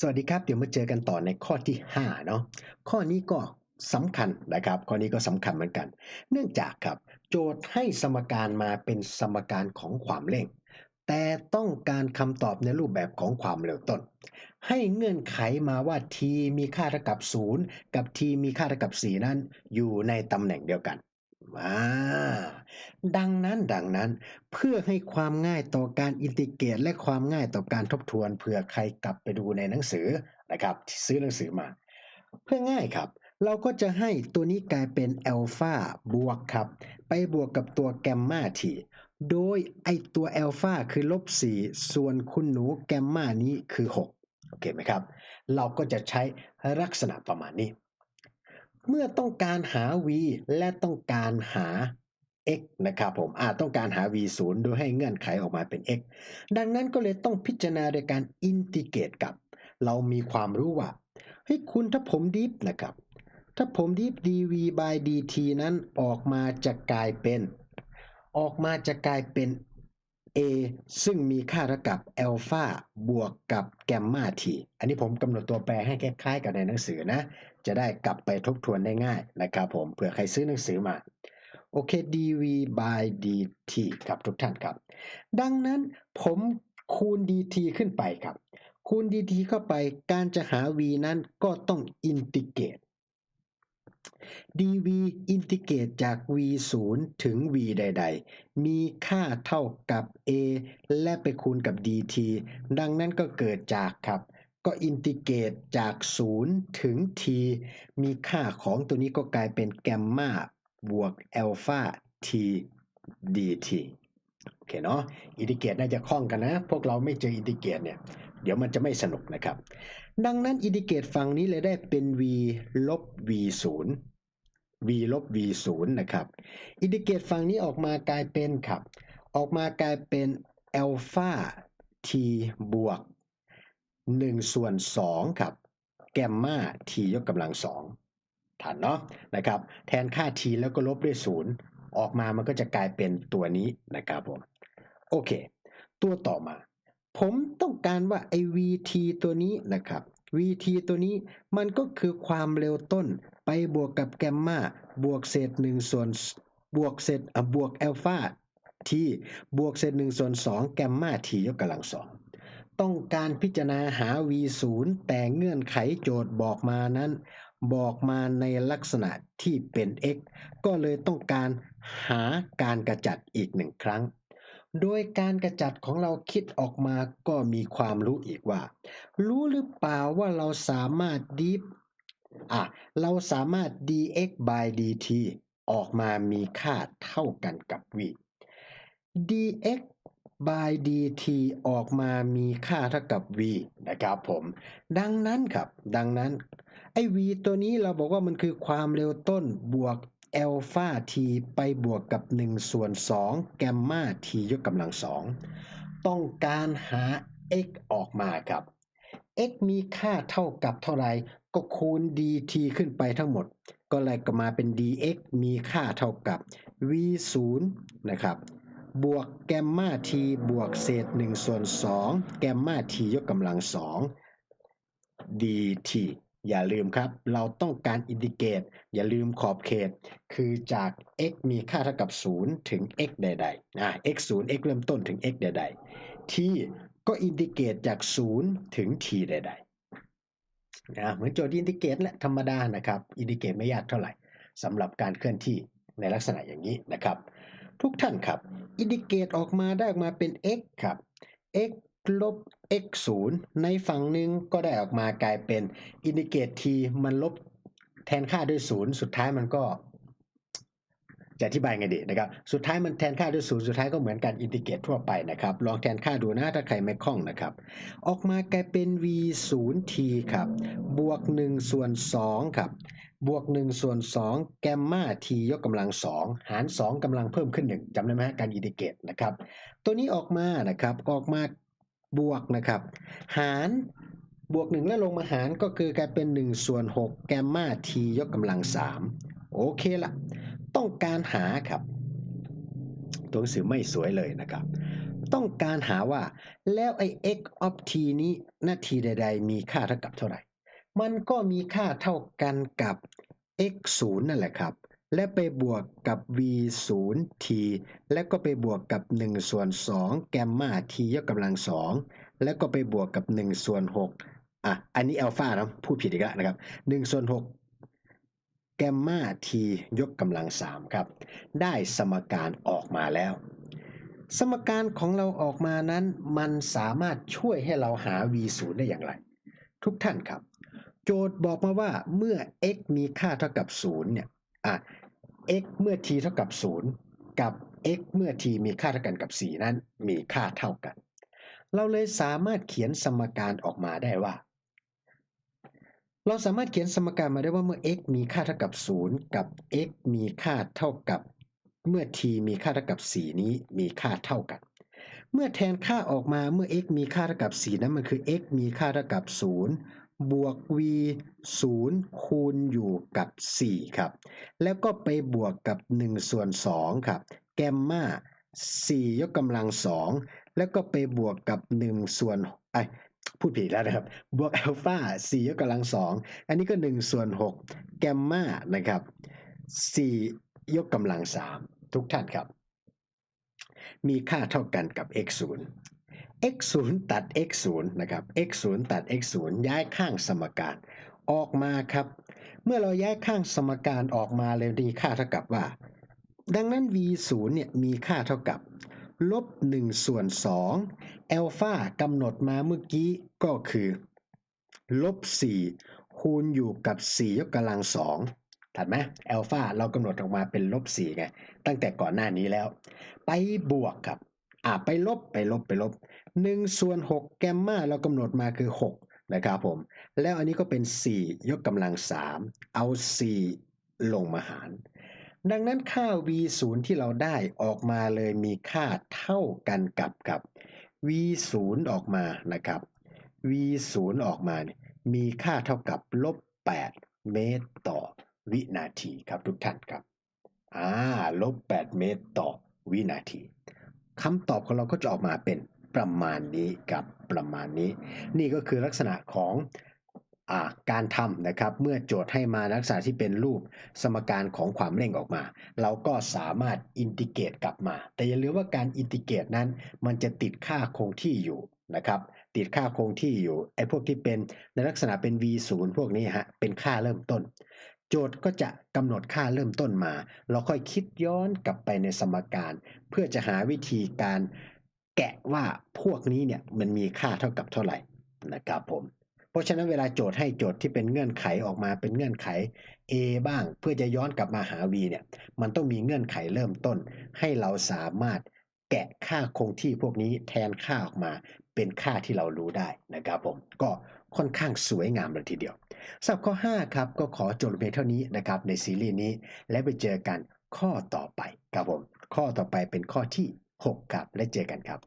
สวัสดีครับ เดี๋ยวมาเจอกันต่อในข้อที่5เนาะข้อนี้ก็สำคัญนะครับ ข้อนี้ก็สำคัญเหมือนกัน เนื่องจากครับ โจทย์ให้สมการมาเป็นสมการของความเร่ง แต่ต้องการคำตอบในรูปแบบของความเร็วต้น ให้เงื่อนไขมาว่า t มีค่าเท่ากับ 0 กับ t มีค่าเท่ากับ 4 นั้น อยู่ในตำแหน่งเดียวกัน มาดังนั้นดังนั้นเพื่อให้ความง่ายต่อการอินทิเกรตและความง่ายต่อการทบทวนเผื่อใครกลับไปดูในหนังสือนะครับที่ซื้อหนังสือมา เพื่อง่ายครับ เราก็จะให้ตัวนี้กลายเป็นอัลฟาบวกครับ ไปบวกกับตัวแกมมาทีโดยไอตัวอัลฟาคือลบ 4 ส่วนคุณหนูแกมมานี้คือ 6 โอเคไหมครับ เราก็จะใช้ลักษณะประมาณนี้ เมื่อต้องการหา v และต้องการหา x นะครับผมอาจต้องการหา v 0โดยให้เงื่อนไขออกมาเป็น x ดังนั้นก็เลยต้องพิจารณาโดยการอินทิเกรตกับ เรามีความรู้ว่าเฮ้ยคุณถ้าผมดิฟนะครับ ถ้าผมดิฟ dv by dt นั้นออกมาจะกลายเป็น ออกมาจะกลายเป็น a ซึ่งมีค่าเท่ากับอัลฟาบวกกับแกมมาทีอันนี้ผมกำหนดตัวแปรให้คล้ายๆกับในหนังสือนะ จะได้กลับไปทบทวนได้ง่ายนะครับผมเผื่อใครซื้อหนังสือมาโอเค dv by dt ครับทุกท่านครับ ดังนั้นผมคูณ dt ขึ้นไปครับ คูณ dt เข้าไปการจะหา v นั้นก็ต้องอินทิเกรต dv อินทิเกรตจาก v 0ถึง v ใด ๆ มีค่าเท่ากับ a และไปคูณกับ dt ดังนั้นก็เกิดจากครับ ก็อินทิเกรตจาก 0 ถึง t มีค่าของตัวนี้ก็กลายเป็นแกมมาบวกอัลฟา t dt โอเคเนาะอินทิเกรตน่าจะคล่องกันนะ พวกเราไม่เจออินทิเกรตเนี่ยเดี๋ยวมันจะไม่สนุกนะครับ ดังนั้นอินทิเกรตฝั่งนี้เลยได้เป็น v ลบ v 0 v ลบ v 0นย์นะครับ อินทิเกรตฝั่งนี้ออกมากลายเป็นครับ ออกมากลายเป็นอัลฟา t บวก 1 ส่วน 2 ครับ แกมมา t ยกกำลัง2ทันเนาะนะครับ แทนค่า t แล้วก็ลบด้วย 0 ออกมามันก็จะกลายเป็นตัวนี้นะครับผม โอเค ตัวต่อมา ผมต้องการว่าไอ้ vt ตัวนี้นะครับ vt ตัวนี้มันก็คือความเร็วต้น ไปบวกกับแกมมาบวกเศษ1ส่วนบวกเศษบวกอัลฟา t บวกเศษ1ส่วน2แกมมา t ยกกำลัง2ต้องการพิจารณาหา v 0แต่เงื่อนไขโจทย์บอกมานั้น บอกมาในลักษณะที่เป็น x ก็เลยต้องการหาการกระจัดอีกหนึ่งครั้ง โดยการกระจัดของเราคิดออกมาก็มีความรู้อีกว่า รู้หรือเปล่าว่าเราสามารถดิฟ อะเราสามารถ dx by dt ออกมามีค่าเท่ากันกับ v dx by dt ออกมามีค่าเท่ากับ v นะครับผม ดังนั้นครับ ดังนั้นไอ้ v ตัวนี้เราบอกว่ามันคือความเร็วต้นบวกอัลฟา t ไปบวกกับ 1 ส่วน 2 แกมมา t ยกกำลัง 2 ต้องการหา x ออกมาครับ x มีค่าเท่ากับเท่าไหร่ก็คูณ dt ขึ้นไปทั้งหมด ก็เลยก็มาเป็น dx มีค่าเท่ากับ v 0นะครับ บวกแกมมา t บวกเศษ1ส่วน2แกมมา t ยกกำลัง 2 dt อย่าลืมครับ เราต้องการอินทิเกรตอย่าลืมขอบเขต คือจาก x มีค่าเท่ากับ 0 ถึง x ใดๆอ่า x 0 x เริ่มต้นถึง x ใดๆ t ก็อินทิเกรตจาก 0 ถึง t ใดๆนะเหมือนโจทย์อินทิเกรตและธรรมดานะครับ อินทิเกรตไม่ยากเท่าไหร่สำหรับการเคลื่อนที่ในลักษณะอย่างนี้นะครับ ทุกท่านครับ อินทิเกรตออกมาได้ออกมาเป็น x ครับ x ลบ x 0ในฝั่งหนึ่งก็ได้ออกมากลายเป็นอินทิเกรต t มันลบแทนค่าด้วย 0 สุดท้ายมันก็ จะอธิบายไงดีนะครับ สุดท้ายมันแทนค่าด้วย0สุดท้ายก็เหมือนการอินทิเกรตทั่วไปนะครับ ลองแทนค่าดูนะถ้าใครไม่คล่องนะครับ ออกมากลายเป็น v 0 t ครับ บวก1ส่วน2ครับ บวก1ส่วน2แกมมา t ยกกำลัง 2 หาร 2กำลังเพิ่มขึ้น 1จำได้ไหมการอินทิเกรตนะครับ ตัวนี้ออกมานะครับออกมาบวกนะครับ หารบวก 1 แล้วลงมาหารก็คือกลายเป็น1ส่วน6แกมมา t ยกกำลัง 3 โอเคละ ต้องการหาครับ ตัวหนังสือไม่สวยเลยนะครับ ต้องการหาว่าแล้วไอ้ x of t นี้นาทีใด ๆ มีค่าเท่ากับเท่าไหร่ มันก็มีค่าเท่ากันกับ x 0นั่นแหละครับ และไปบวกกับ v 0 t และก็ไปบวกกับ1ส่วน2แกมมา t ยกกำลัง2แล้วก็ไปบวกกับ1ส่วน6อะ อันนี้อัลฟานะพูดผิดอีกแล้วนะครับ1ส่วน6 แกมมา t ยกกำลัง3ครับ ได้สมการออกมาแล้ว สมการของเราออกมานั้น มันสามารถช่วยให้เราหา v 0ได้อย่างไร ทุกท่านครับ โจทย์บอกมาว่าเมื่อ x มีค่าเท่ากับ0เนี่ยอะ x เมื่อ t เท่ากับ 0 กับ x เมื่อ t มีค่าเท่ากันกับ 4 นั้น มีค่าเท่ากัน เราเลยสามารถเขียนสมการออกมาได้ว่า เราสามารถเขียนสมการมาได้ว่าเมื่อ x มีค่าเท่ากับ 0 กับ x มีค่าเท่ากับ เมื่อ t มีค่าเท่ากับ 4 นี้มีค่าเท่ากัน เมื่อแทนค่าออกมาเมื่อ x มีค่าเท่ากับ 4 นั้นมันคือ x มีค่าเท่ากับ 0 บวก v 0 คูณอยู่กับ 4 ครับ แล้วก็ไปบวกกับ 1 ส่วน 2 ครับ แกมมา4ยกกำลัง 2 แล้วก็ไปบวกกับ 1 ส่วนไอ พูดผิดแล้วนะครับ บวกอัลฟา4ยกกำลัง2อันนี้ก็1ส่วน6แกมมานะครับ4ยกกำลัง3ทุกท่านครับ มีค่าเท่ากันกับ x 0 x 0ตัด x 0นะครับ x 0ตัด x 0ย้ายข้างสมการออกมาครับ เมื่อเราย้ายข้างสมการออกมาเลยมีค่าเท่ากับว่า ดังนั้น v 0เนี่ยมีค่าเท่ากับ ลบ1ส่วน2อัลฟากำหนดมาเมื่อกี้ก็คือ ลบ 4 คูณอยู่กับ 4 ยกกำลัง2ถัดไหมอัลฟาเรากำหนดออกมาเป็นลบ 4 ไง ตั้งแต่ก่อนหน้านี้แล้ว ไปบวกครับ อ่าไปลบไปลบไปลบ1ส่วน6แกมมาเรากำหนดมาคือ 6 นะครับผม แล้วอันนี้ก็เป็น 4 ยกกำลัง 3 เอา 4 ลงมาหาร ดังนั้นค่า v 0ที่เราได้ออกมาเลยมีค่าเท่ากันกับกับ v 0ออกมานะครับ v 0ออกมาเนี่ยมีค่าเท่ากับลบ8เมตรต่อวินาทีครับทุกท่านครับอ่าลบ8เมตรต่อวินาทีคำตอบของเราก็จะออกมาเป็นประมาณนี้กับประมาณนี้ นี่ก็คือลักษณะของ การทำนะครับเมื่อโจทย์ให้มาลักษณะที่เป็นรูปสมการของความเร่งออกมา เราก็สามารถอินทิเกรตกลับมา แต่อย่าลืมว่าการอินทิเกรตนั้น มันจะติดค่าคงที่อยู่นะครับติดค่าคงที่อยู่ไอ้พวกที่เป็นในลักษณะเป็น v 0 พวกนี้ฮะเป็นค่าเริ่มต้น โจทย์ก็จะกำหนดค่าเริ่มต้นมา เราค่อยคิดย้อนกลับไปในสมการ เพื่อจะหาวิธีการแกะว่าพวกนี้เนี่ยมันมีค่าเท่ากับเท่าไหร่นะครับผม เพราะฉะนั้นเวลาโจทย์ให้โจทย์ที่เป็นเงื่อนไขออกมาเป็นเงื่อนไข A บ้าง เพื่อจะย้อนกลับมาหา V เนี่ยมันต้องมีเงื่อนไขเริ่มต้น ให้เราสามารถแกะค่าคงที่พวกนี้แทนค่าออกมา เป็นค่าที่เรารู้ได้นะครับผมก็ค่อนข้างสวยงามเลยทีเดียวสำหรับข้อ 5 ครับ ก็ขอจบเพียงเท่านี้นะครับในซีรีส์นี้ และไปเจอกันข้อต่อไปครับผมข้อต่อไปเป็นข้อที่ 6 ครับ และเจอกันครับ